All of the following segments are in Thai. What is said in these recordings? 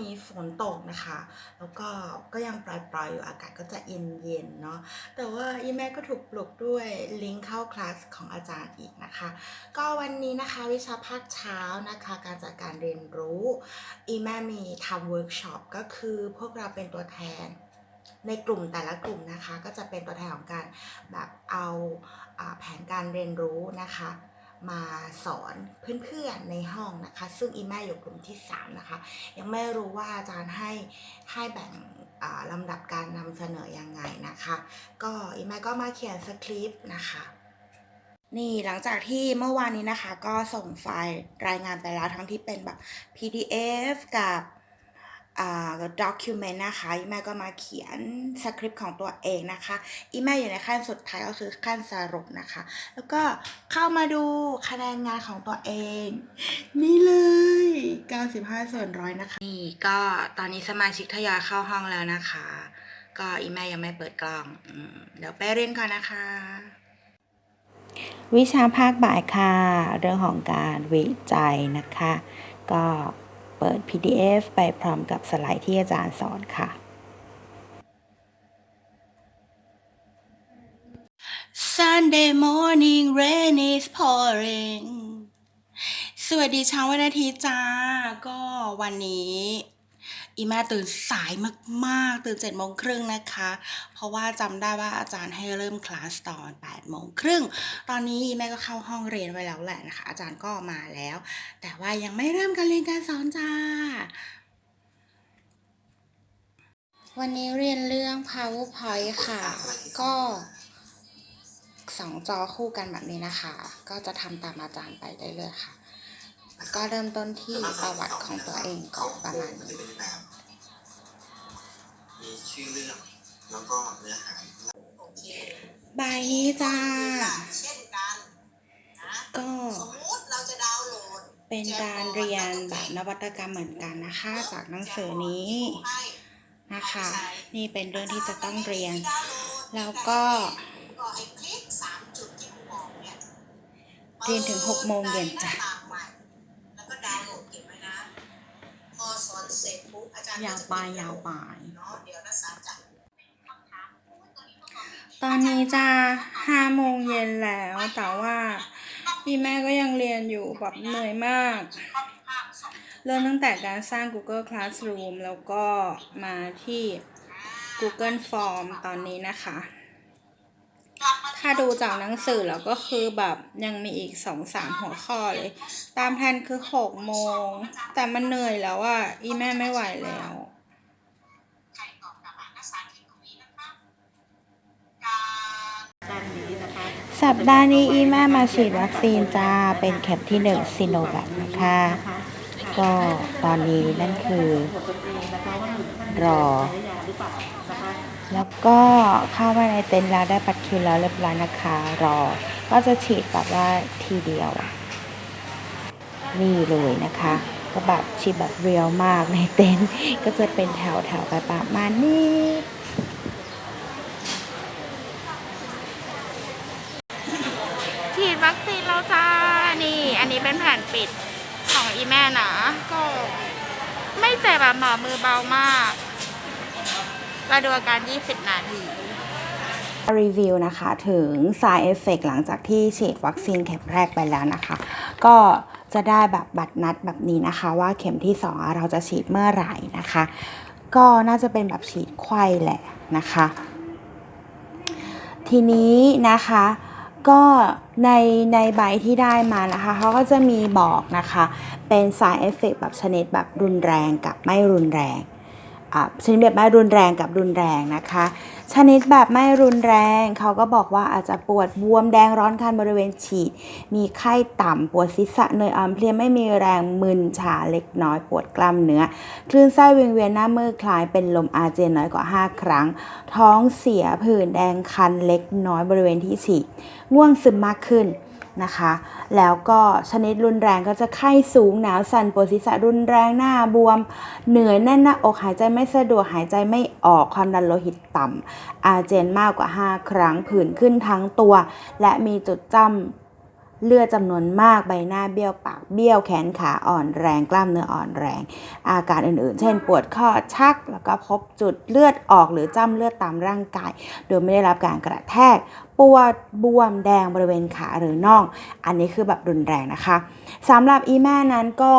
นี้ฝนตกนะคะ แล้วก็ก็ยังปล่อยๆอยู่อากาศก็จะเย็นๆเนาะแต่ว่าอีแม่ก็ถูกปลุกด้วยลิงก์เข้าคลาสของอาจารย์อีกนะคะ ก็วันนี้นะคะวิชาภาคเช้านะคะ การจัดการเรียนรู้อีแม่มีทำเวิร์กช็อปก็คือพวกเราเป็นตัวแทนในกลุ่มแต่ละกลุ่มนะคะ ก็จะเป็นตัวแทนของการแบบเอาอาแผนการเรียนรู้นะคะ มาสอนเพื่อนๆในห้องนะคะ ซึ่งอีแม่อยู่กลุ่มที่ 3 นะคะ ยังไม่รู้ว่าอาจารย์ให้ให้แบ่งอ่าลำดับการนำเสนอยังไงนะคะ ก็อีแม่ก็มาเขียนสคริปต์นะคะนี่หลังจากที่เมื่อวานนี้นะคะ ก็ส่งไฟล์รายงานไปแล้วทั้งที่เป็นแบบ PDF กับ อ่า document นะคะอีแม่ก็มาเขียนสคริปต์ของตัวเองนะคะอีแม่อยู่ในขั้นสุดท้ายก็คือขั้นสรุปนะคะ แล้วก็เข้ามาดูคะแนนงานของตัวเอง นี่เลย 95ส่วนร้อยนะคะนี่ก็ตอนนี้สมาชิกทยอยเข้าห้องแล้วนะคะ ก็อีแม่ยังไม่เปิดกล้องอเดี๋ยวไปเรียนก่อนนะคะ วิชาภาคบ่ายค่ะ เรื่องของการวิจัยนะคะ ก็ เปิด PDF ไปพร้อมกับสไลด์ที่อาจารย์สอนค่ะ Sunday morning rain is pouring สวัสดีเช้าวันอาทิตย์จ้า ก็วันนี้ อีแม่ตื่นสายมากๆ ตื่นเจ็ดโมงครึ่งนะคะ เพราะว่าจำได้ว่าอาจารย์ให้เริ่มคลาสตอน8ปดโมงครึ่งตอนนี้อีแม่ก็เข้าห้องเรียนไว้แล้วแหละนะคะ อาจารย์ก็มาแล้ว แต่ว่ายังไม่เริ่มการเรียนการสอนจ้า วันนี้เรียนเรื่อง powerpoint ค่ะ ก็สองจอคู่กันแบบนี้นะคะ ก็จะทำตามอาจารย์ไปได้เลยๆค่ะก็เริ่มต้นที่ประวัติของตัวเองก่อนประมาณนี้ มีชื่อเรื่อง แล้วก็เนื้อหาบายนี้จ้า เช่นกันนะก็สมมุติเราจะดาวน์โหลด เป็นการเรียนแบบนวัตกรรมเหมือนกันนะคะ จากหนังสือนี้ให้นะคะ นี่เป็นเรื่องที่จะต้องเรียนดาวน์โหลดแล้วก็ก็ให้คลิกสามจุดที่ครูบอกเนี่ยเรียนถึงหกโมงเย็นจ้ะ ยาวไปยาวไปตอนนี้จะห้าโมงเย็นแล้ว แต่ว่าพี่แม่ก็ยังเรียนอยู่แบบเหนื่อยมาก เริ่มตั้งแต่การสร้าง Google Classroom แล้วก็มาที่ Google Form ตอนนี้นะคะ ถ้าดูจากหนังสือแล้วก็คือแบบยังมีอีกสองสามหัวข้อเลย ตามแผนคือหกโมง แต่มันเหนื่อยแล้วอะอีแม่ไม่ไหวแล้วสัปดาห์นี้อีแม่มาฉีดวัคซีนจ้า เป็นเข็มที่1ซิโนแวคนะคะ ก็ตอนนี้นั่นคือ รอ แล้วก็เข้ามาในเต็นท์แล้วได้บัตรคิวแล้วเรียบร้อยนะคะ รอ ก็จะฉีดแบบว่าทีเดียว นี่เลยนะคะ ก็แบบฉีดแบบเรียลมากในเต็นท์ก็จะเป็นแถวแถวไปประมาณนี้ฉีดวัคซีนแล้วจ้า นี่ อันนี้เป็นแผ่นปิดของอีแม่นะ ก็ไม่เจ็บแบบหมอมือเบามาก เราดูอาการ 20 นาทีรีวิวนะคะถึง side effect หลังจากที่ฉีดวัคซีนเข็มแรกไปแล้วนะคะ ก็จะได้แบบบัตรนัดแบบนี้นะคะ ว่าเข็มที่ 2 เราจะฉีดเมื่อไหร่นะคะ ก็น่าจะเป็นแบบฉีดไข้แหละนะคะ ทีนี้นะคะก็ในในใบที่ได้มานะคะเขาก็จะมีบอกนะคะ เป็น side effect แบบชนิดแบบรุนแรงกับไม่รุนแรง ชนิดแบบไม่รุนแรงกับรุนแรงนะคะ ชนิดแบบไม่รุนแรงเขาก็บอกว่าอาจจะปวดบวมแดงร้อนคันบริเวณฉีด มีไข้ต่ำปวดศีรษะเหนื่อยอ่อนเพลียไม่มีแรงมึนชาเล็กน้อยปวดกล้ามเนื้อคลื่นไส้วิงเวียนหน้ามือคลายเป็นลมอาเจียนน้อยกว่า 5 ครั้ง ท้องเสียผื่นแดงคันเล็กน้อยบริเวณที่ฉีดง่วงซึมมากขึ้น นะคะ แล้วก็ชนิดรุนแรงก็จะไข้สูงหนาวสั่นปวดศีรษะรุนแรงหน้าบวม เหนื่อยแน่นหน้าอกหายใจไม่สะดวกหายใจไม่ออกความดันโลหิตต่ำอาเจียนมากกว่า 5 ครั้งผื่นขึ้นทั้งตัว และมีจุดจ้ เลือดจำนวนมากใบหน้าเบี้ยวปากเบี้ยวแขนขาอ่อนแรงกล้ามเนื้ออ่อนแรง อาการอื่นๆ เช่น ปวดข้อชัก แล้วก็พบจุดเลือดออกหรือจ้ำเลือดตามร่างกาย โดยไม่ได้รับการกระแทก ปวดบวมแดงบริเวณขาหรือน่อง อันนี้คือแบบรุนแรงนะคะสำหรับอีแม่นั้นก็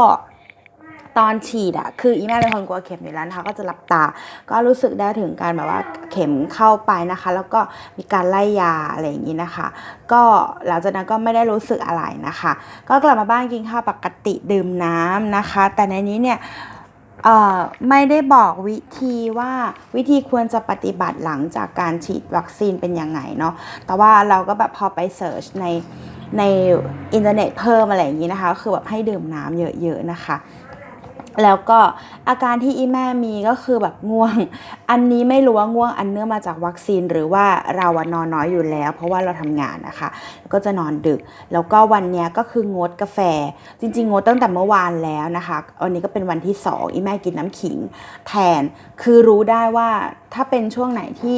ตอนฉีดอะคืออีแม่เป็นคนกลัวเข็มอยู่แล้วนะคะก็จะหลับตา ก็รู้สึกได้ถึงการแบบว่าเข็มเข้าไปนะคะ แล้วก็มีการไล่ยาอะไรอย่างนี้นะคะ ก็หลังจากนั้นก็ไม่ได้รู้สึกอะไรนะคะ ก็กลับมาบ้านกินข้าวปกติดื่มน้ำนะคะ แต่ในนี้เนี่ยเอ่อไม่ได้บอกวิธีว่าวิธีควรจะปฏิบัติหลังจากการฉีดวัคซีนเป็นยังไงเนาะ แต่ว่าเราก็แบบพอไปเสิร์ชในในอินเทอร์เน็ตเพิ่มอะไรอย่างนี้นะคะก็คือแบบให้ดื่มน้ำเยอะๆนะคะ แล้วก็อาการที่อีแม่มีก็คือแบบง่วง อันนี้ไม่รู้ว่าง่วงอันเนื่องมาจากวัคซีนหรือว่าเราอะนอนน้อยอยู่แล้ว เพราะว่าเราทำงานนะคะแล้วก็จะนอนดึก แล้วก็วันเนี้ยก็คืองดกาแฟ จริง ๆ งดตั้งแต่เมื่อวานแล้วนะคะ วันนี้ก็เป็นวันที่สองอีแม่กินน้ำขิง แทน คือรู้ได้ว่าถ้าเป็นช่วงไหนที่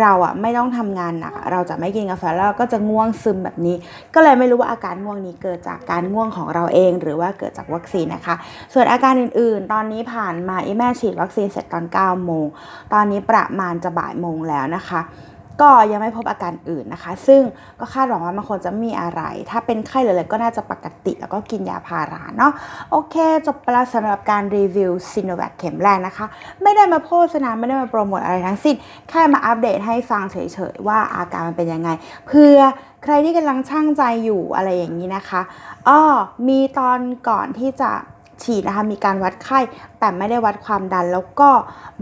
เราอะไม่ต้องทำงานหนักอะเราจะไม่กินกาแฟแล้วก็จะง่วงซึมแบบนี้ ก็เลยไม่รู้ว่าอาการง่วงนี้เกิดจากการง่วงของเราเอง หรือว่าเกิดจากวัคซีนนะคะ ส่วนอาการอื่นๆ ตอนนี้ผ่านมาอีแม่ฉีดวัคซีนเสร็จตอน9โมงตอนนี้ประมาณจะบ่ายโมงแล้วนะคะ ก็ยังไม่พบอาการอื่นนะคะ ซึ่งก็คาดหวังว่ามันควรจะมีอะไร ถ้าเป็นไข้หรืออะไรก็น่าจะปกติ แล้วก็กินยาพาราเนาะโอเค จบไปแล้วสำหรับการรีวิวซีโนแวคเข็มแรกนะคะ ไม่ได้มาโฆษณาไม่ได้มาโปรโมทอะไรทั้งสิ้นแค่มาอัปเดตให้ฟังเฉยๆว่าอาการมันเป็นยังไง เพื่อใครที่กำลังช่างใจอยู่อะไรอย่างนี้นะคะอ้อมีตอนก่อนที่จะฉีดนะคะมีการวัดไข้แต่ไม่ได้วัดความดันแล้วก็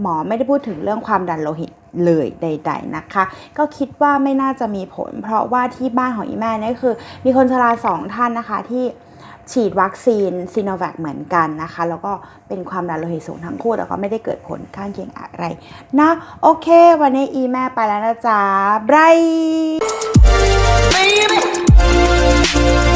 หมอไม่ได้พูดถึงเรื่องความดันโลหิต เลยใด ๆนะคะ ก็คิดว่าไม่น่าจะมีผล เพราะว่าที่บ้านของอีแม่นี่คือ มีคนชราสองท่านนะคะที่ฉีดวัคซีนซีโนแวคเหมือนกันนะคะ แล้วก็เป็นความดันโลหิตสูงทั้งคู่ แต่ก็ไม่ได้เกิดผลข้างเคียงอะไรนะ โอเค วันนี้อีแม่ไปแล้วนะจ๊ะบาย